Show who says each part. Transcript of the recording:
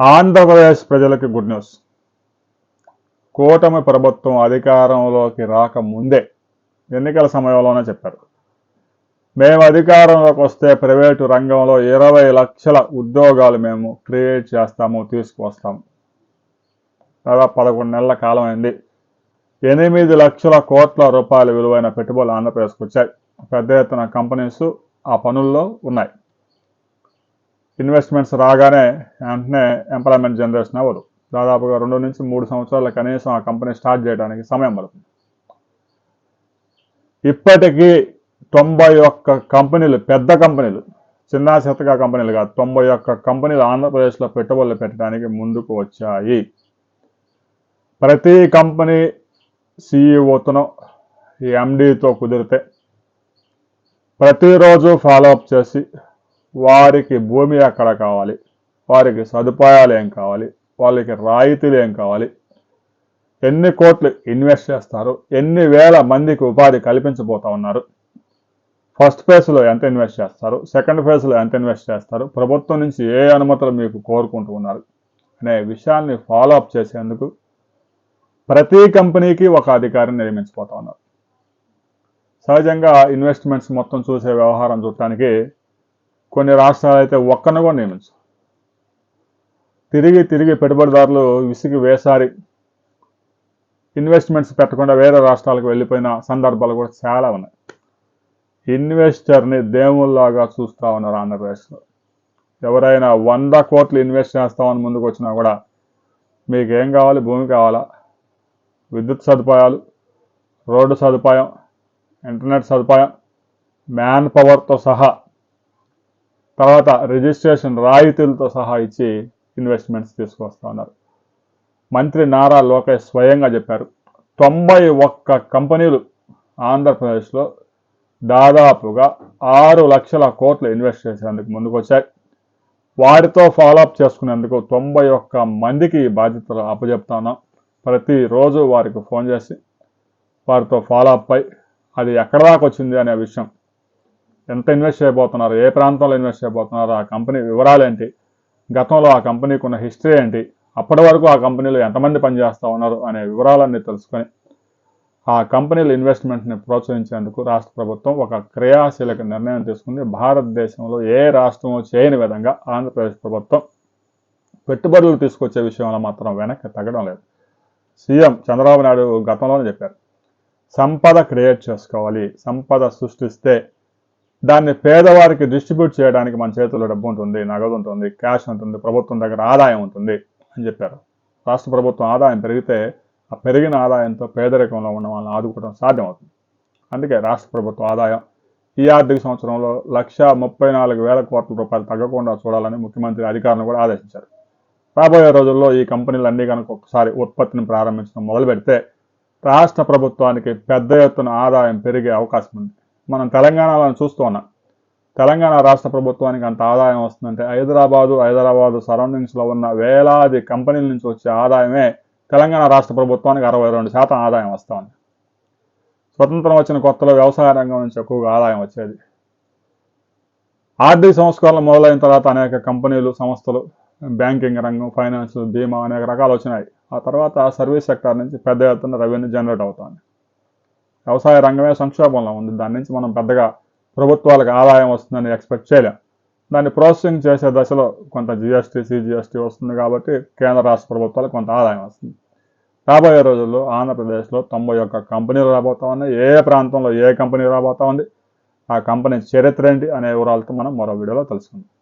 Speaker 1: ఆంధ్రప్రదేశ్ ప్రజలకి good news. కూటమి ప్రభుత్వం అధికారంలోకి రాకముందే ఎన్నికల సమయంలోనే చెప్పారు. మేము అధికారంలోకి వస్తే ప్రైవేటు రంగంలో ఇరవై లక్షల ఉద్యోగాలు మేము క్రియేట్ చేస్తాము తీసుకువస్తాము. దాదాపు పదకొండు నెలల కాలం అయింది. ఎనిమిది లక్షల కోట్ల రూపాయల విలువైన పెట్టుబడులు ఆంధ్రప్రదేశ్కి వచ్చాయి. పెద్ద ఎత్తున కంపెనీస్ ఆ పనుల్లో ఉన్నాయి. ఇన్వెస్ట్మెంట్స్ రాగానే వెంటనే ఎంప్లాయ్మెంట్ జనరేషన్ అవ్వదు. దాదాపుగా రెండు నుంచి మూడు సంవత్సరాలు కనీసం ఆ కంపెనీ స్టార్ట్ చేయడానికి సమయం పడుతుంది. ఇప్పటికీ తొంభై ఒక్క కంపెనీలు పెద్ద కంపెనీలు చిన్న చిత్తగా కంపెనీలు కాదు తొంభై ఒక్క కంపెనీలు ఆంధ్రప్రదేశ్లో పెట్టుబడులు పెట్టడానికి ముందుకు వచ్చాయి. ప్రతి కంపెనీ సిఇఓతోనో ఈ ఎండీతో కుదిరితే ప్రతిరోజు ఫాలోఅప్ చేసి వారికి భూమి ఎక్కడ కావాలి? వారికి సదుపాయాలు ఏం కావాలి? వాళ్ళకి రాయితీలు ఏం కావాలి? ఎన్ని కోట్లు ఇన్వెస్ట్ చేస్తారు? ఎన్ని వేల మందికి ఉపాధి కల్పించబోతా ఉన్నారు? ఫస్ట్ ఫేజ్లో ఎంత ఇన్వెస్ట్ చేస్తారు? సెకండ్ ఫేజ్లో ఎంత ఇన్వెస్ట్ చేస్తారు? ప్రభుత్వం నుంచి ఏ అనుమతులు మీకు కోరుకుంటూ ఉన్నారు? అనే విషయాల్ని ఫాలోఅప్ చేసేందుకు ప్రతి కంపెనీకి ఒక అధికారిని నియమించిపోతా ఉన్నారు. సహజంగా ఇన్వెస్ట్మెంట్స్ మొత్తం చూసే వ్యవహారం చూడటానికి కొన్ని రాష్ట్రాలు అయితే ఒక్కను కూడా నియమించు తిరిగి తిరిగి పెట్టుబడిదారులు విసిగి వేసారి ఇన్వెస్ట్మెంట్స్ పెట్టకుండా వేరే రాష్ట్రాలకు వెళ్ళిపోయిన సందర్భాలు కూడా చాలా ఉన్నాయి. ఇన్వెస్టర్ని దేవుల్లాగా చూస్తూ ఉన్నారు ఆంధ్రప్రదేశ్లో. ఎవరైనా వంద కోట్లు ఇన్వెస్ట్ చేస్తామని ముందుకు వచ్చినా కూడా మీకు ఏం కావాలి? భూమి కావాలా? విద్యుత్ సదుపాయాలు రోడ్డు సదుపాయం ఇంటర్నెట్ సదుపాయం మ్యాన్ పవర్తో సహా తర్వాత రిజిస్ట్రేషన్ రాయితీలతో సహా ఇచ్చి ఇన్వెస్ట్మెంట్స్ తీసుకొస్తా ఉన్నారు. మంత్రి నారా లోకేష్ స్వయంగా చెప్పారు తొంభై ఒక్క కంపెనీలు ఆంధ్రప్రదేశ్లో దాదాపుగా ఆరు లక్షల కోట్లు ఇన్వెస్ట్ చేసేందుకు ముందుకొచ్చాయి. వారితో ఫాలోఅప్ చేసుకునేందుకు తొంభై ఒక్క మందికి బాధ్యతలు అప్పచెప్తా ఉన్నాం. ప్రతిరోజు వారికి ఫోన్ చేసి వారితో ఫాలోఅప్ అయి అది ఎక్కడ దాకా వచ్చింది అనే విషయం ఎంత ఇన్వెస్ట్ చేయబోతున్నారు ఏ ప్రాంతంలో ఇన్వెస్ట్ చేయబోతున్నారు ఆ కంపెనీ వివరాలు ఏంటి గతంలో ఆ కంపెనీకి ఉన్న హిస్టరీ ఏంటి అప్పటి వరకు ఆ కంపెనీలో ఎంతమంది పనిచేస్తూ ఉన్నారు అనే వివరాలన్నీ తెలుసుకొని ఆ కంపెనీల ఇన్వెస్ట్మెంట్ని ప్రోత్సహించేందుకు రాష్ట్ర ప్రభుత్వం ఒక క్రియాశీలక నిర్ణయం తీసుకుంది. భారతదేశంలో ఏ రాష్ట్రము చేయని విధంగా ఆంధ్రప్రదేశ్ ప్రభుత్వం పెట్టుబడులు తీసుకొచ్చే విషయంలో మాత్రం వెనక్కి తగ్గడం లేదు. సీఎం చంద్రబాబు నాయుడు గతంలోనే చెప్పారు సంపద క్రియేట్ చేసుకోవాలి సంపద సృష్టిస్తే దాన్ని పేదవారికి డిస్ట్రిబ్యూట్ చేయడానికి మన చేతుల్లో డబ్బు ఉంటుంది నగదు ఉంటుంది క్యాష్ ఉంటుంది ప్రభుత్వం దగ్గర ఆదాయం ఉంటుంది అని చెప్పారు. రాష్ట్ర ప్రభుత్వం ఆదాయం పెరిగితే ఆ పెరిగిన ఆదాయంతో పేదరికంలో ఉన్న వాళ్ళని ఆదుకోవడం సాధ్యమవుతుంది. అందుకే రాష్ట్ర ప్రభుత్వ ఆదాయం ఈ ఆర్థిక సంవత్సరంలో లక్ష ముప్పై నాలుగు వేల కోట్ల రూపాయలు తగ్గకుండా చూడాలని ముఖ్యమంత్రి అధికారులను కూడా ఆదేశించారు. రాబోయే రోజుల్లో ఈ కంపెనీలన్నీ కనుక ఒకసారి ఉత్పత్తిని ప్రారంభించడం మొదలు పెడితే రాష్ట్ర ప్రభుత్వానికి పెద్ద ఎత్తున ఆదాయం పెరిగే అవకాశం ఉంది. మనం తెలంగాణలో చూస్తూ ఉన్నాం. తెలంగాణ రాష్ట్ర ప్రభుత్వానికి అంత ఆదాయం వస్తుందంటే హైదరాబాదు హైదరాబాదు సరౌండింగ్స్లో ఉన్న వేలాది కంపెనీల నుంచి వచ్చే ఆదాయమే తెలంగాణ రాష్ట్ర ప్రభుత్వానికి అరవై రెండు శాతం ఆదాయం వస్తూ ఉంది. స్వతంత్రం వచ్చిన కొత్తలో వ్యవసాయ రంగం నుంచి ఎక్కువగా ఆదాయం వచ్చేది. ఆర్థిక సంస్కరణలు మొదలైన తర్వాత అనేక కంపెనీలు సంస్థలు బ్యాంకింగ్ రంగం ఫైనాన్స్ బీమా అనేక రకాలు వచ్చినాయి. ఆ తర్వాత సర్వీస్ సెక్టార్ నుంచి పెద్ద ఎత్తున రెవెన్యూ జనరేట్ అవుతుంది. వ్యవసాయ రంగమే సంక్షోభంలో ఉంది. దాని నుంచి మనం పెద్దగా ప్రభుత్వాలకు ఆదాయం వస్తుందని ఎక్స్పెక్ట్ చేయలేం. దాన్ని ప్రాసెసింగ్ చేసే దశలో కొంత జిఎస్టీ సిజిఎస్టీ వస్తుంది కాబట్టి కేంద్ర రాష్ట్ర ప్రభుత్వాలకు కొంత ఆదాయం వస్తుంది. రాబోయే రోజుల్లో ఆంధ్రప్రదేశ్లో తొంభై ఒక్క కంపెనీలు రాబోతా ఉన్నాయి. ఏ ప్రాంతంలో ఏ కంపెనీ రాబోతా ఉంది? ఆ కంపెనీ చరిత్ర ఏంటి? అనే వివరాలతో మనం మరో వీడియోలో తెలుసుకుందాం.